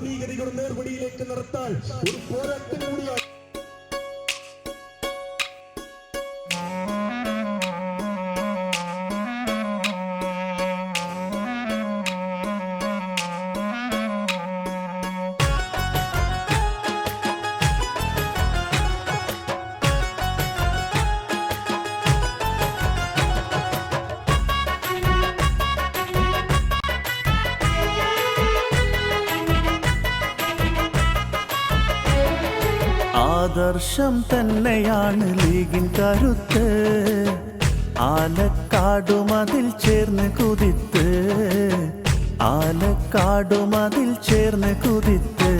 ധാർമ്മികതയുടെ നേർവടിയിലേക്ക് നിർത്താൻ ഒരു പോരാട്ടം കൂടിയാണ് ആദർശം തന്നെയാണ് ലീഗിൻ കരുത്ത്. ആലക്കാടും അതിൽ ചേർന്ന് കുതിത്ത്. ആലക്കാടും അതിൽ ചേർന്ന് കുതിത്ത്.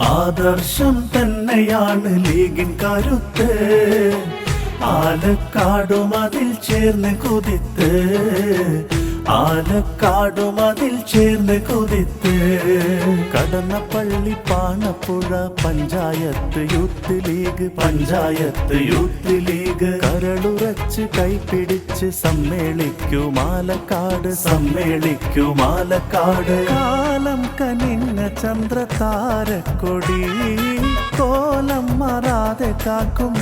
ആദർശം തന്നെയാണ് ലീഗിൻ കരുത്ത്. ആലക്കാടും അതിൽ ചേർന്ന് കുതിത്ത്. ആലക്കാടും അതിൽ ചേർന്ന് കുതിത്ത് Kadannappalli Panappuzha panchayat Youth League panchayat Youth League. കരളുറച്ച് കൈപിടിച്ച് സമ്മേളിക്കൂ മാലക്കാട് സമ്മേളിക്കൂ മാലക്കാട്. കാലം കനിഞ്ഞ ചന്ദ്രതാരക്കൊടി കോലം മാറാതെ കാക്കും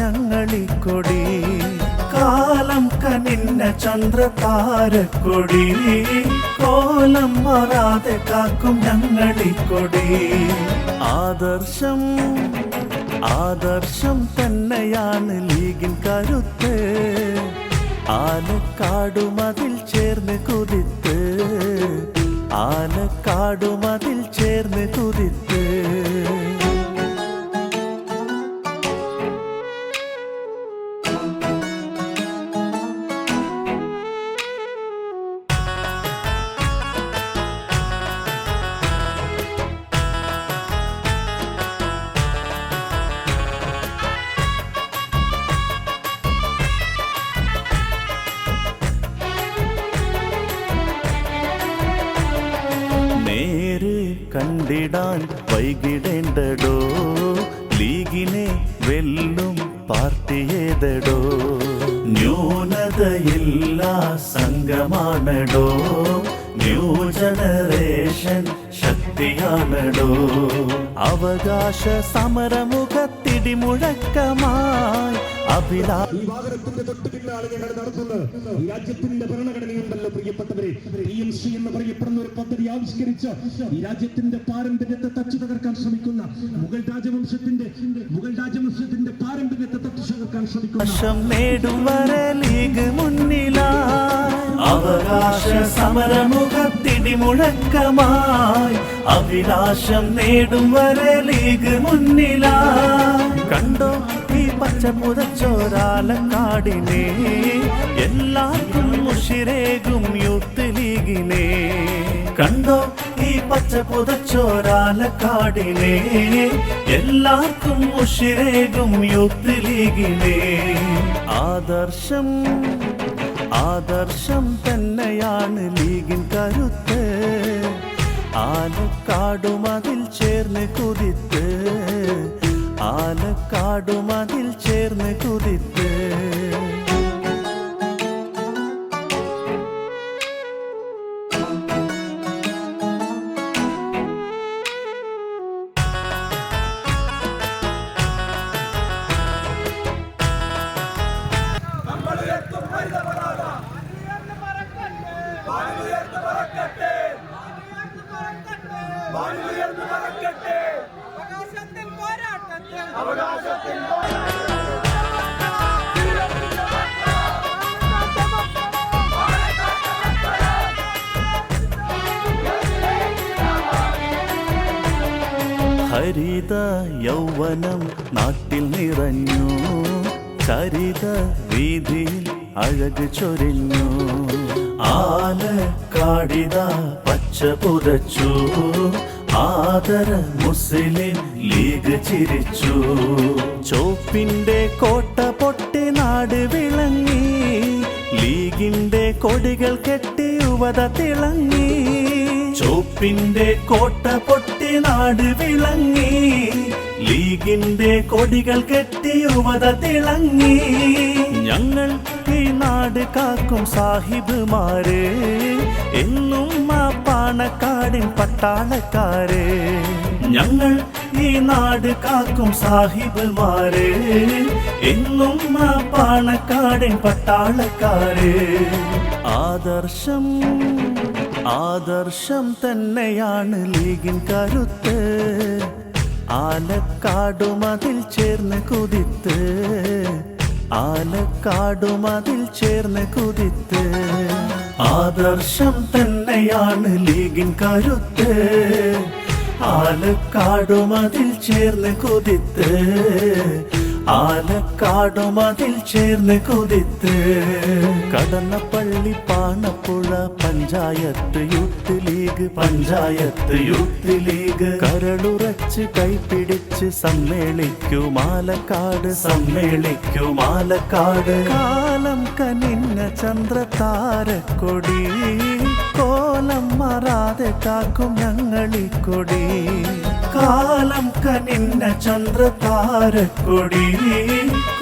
ഞങ്ങളിക്കൊടി കാലം చంద్ర ചന്ദ്രതാരക്കൊടി. കോലം മാറാതെ കാക്കും ഞങ്ങളിക്കൊടി. ആദർശം ആദർശം തന്നെയാണ് ലീഗിൻ കരുത്ത്. ആനക്കാടുമതിൽ ചേർന്ന് കുതിത്ത്. ആനക്കാടുമതിൽ ചേർന്ന് കുതിത്ത്. കണ്ടിടാൻ വൈകിടേണ്ടടോ? ലീഗിനെ വെല്ലും പാർട്ടിയേതടോ? ന്യൂനതയില്ല സംഘമാണടോ? ന്യൂ ജനറേഷൻ ശക്തിയാണടോ അവകാശ സമരമുഖത്തിടി മുഴക്കമായി അഭിലാ ഈ വാഹനത്തിന്റെ തൊട്ട് പിന്നാലെ ഞങ്ങൾ നടത്തുന്നത്. ഈ രാജ്യത്തിന്റെ ഭരണഘടനയുണ്ടല്ലോ പ്രിയപ്പെട്ടവരെ. പി എം സി എന്ന് പറയപ്പെടുന്ന ഒരു പദ്ധതി ആവിഷ്കരിച്ച് ഈ രാജ്യത്തിന്റെ പാരമ്പര്യത്തെ തച്ചു തകർക്കാൻ ശ്രമിക്കുന്ന മുഗൾ രാജവംശത്തിന്റെ മുഗൾ രാജവംശത്തിന്റെ പാരമ്പര്യത്തെ തച്ചു തകർക്കാൻ ശ്രമിക്കുന്ന അവകാശ സമരമുഖത്തിടി മുഴക്കമായി അഭിലാഷം നേടും വരെ ലീഗ് മുന്നിലാ. കണ്ടോ ഈ പച്ച പുതച്ചോരാലക്കാടിനെ എല്ലാവർക്കും മുഷിരേകും യൂത്ത് ലീഗിനെ. കണ്ടോ ഈ പച്ച പുതച്ചോരാലക്കാടിനെ എല്ലാവർക്കും മുഷിരേകും യൂത്ത് ലീഗിനെ. ആദർശം ആദർശം തന്നെയാണ് ലീഗിൻ കരുത്ത്. ആലക്കാടും അതിൽ ചേർന്ന് കുതിത്ത്. ആലക്കാടുമതിൽ ചേർന്ന് കുതിത്ത്. ഹരിത യൗവനം നാട്ടിൽ നിറഞ്ഞു. ചരിത വീതിയിൽ അഴക് ചൊരിഞ്ഞു. ആല കാടിത പച്ച പുതച്ചു. ആദര മുസ്ലിം ലീഗ് ചിരിച്ചു. ചോപ്പിന്റെ കോട്ട പൊട്ടി നാട് വിളങ്ങി. ലീഗിന്റെ കൊടികൾ കെട്ടി യുവത തിളങ്ങി. ചോപ്പിന്റെ കോട്ട പൊട്ടി നാട് വിളങ്ങി. ലീഗിന്റെ കൊടികൾ കെട്ടി യുവത തിളങ്ങി. ഞങ്ങൾ നാട് കാക്കും സാഹിബുമാരെ. എന്നും ആ പാണക്കാടിൻ പട്ടാളക്കാരെ. ഞങ്ങൾ ഈ നാട് കാക്കും സാഹിബുമാരെ എന്നും ആ പാണക്കാടൻ പട്ടാളക്കാരെ. ആദർശം ആദർശം തന്നെയാണ് ലീഗിൻ കരുത്ത്. ആലക്കാടുമതിൽ ചേർന്ന് കുതിത്ത്. ആലക്കാടുമതിൽ ചേർന്ന് കുതിത്ത്. ആദർശം തന്നെയാണ് ലീഗിൻ കരുത്ത്. ആലക്കാടുമതിൽ ചേർന്ന് കുതിത്ത്. ആലക്കാടുമതിൽ ചേർന്ന് കുതിത്ത്. Kadannappalli Panappuzha panchayat Youth League panchayat Youth League. കരളുറച്ച് കൈപിടിച്ച് സമ്മേളിക്കൂ ആലക്കാട് സമ്മേളിക്കൂ ആലക്കാട്. കാലം കനിന്ന ചന്ദ്രതാരക്കൊടി. കോലം മാറാതെ കാക്കും ഞങ്ങളി കൊടി. കാലം കനിന്ന ചന്ദ്രതാരക്കൊടി.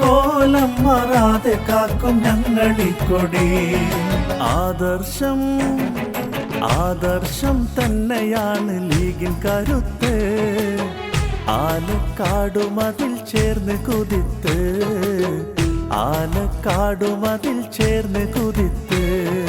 കോലം മാറാതെ കാക്കും ഞങ്ങളി കൊടി. ആദർശം ആദർശം തന്നെയാണ് ലീഗിൻ കരുത്ത്. ആലക്കാടുമതിൽ ചേർന്ന് കുതിത്ത്. ആലക്കാടുമതിൽ ചേർന്ന് കുതിത്ത്.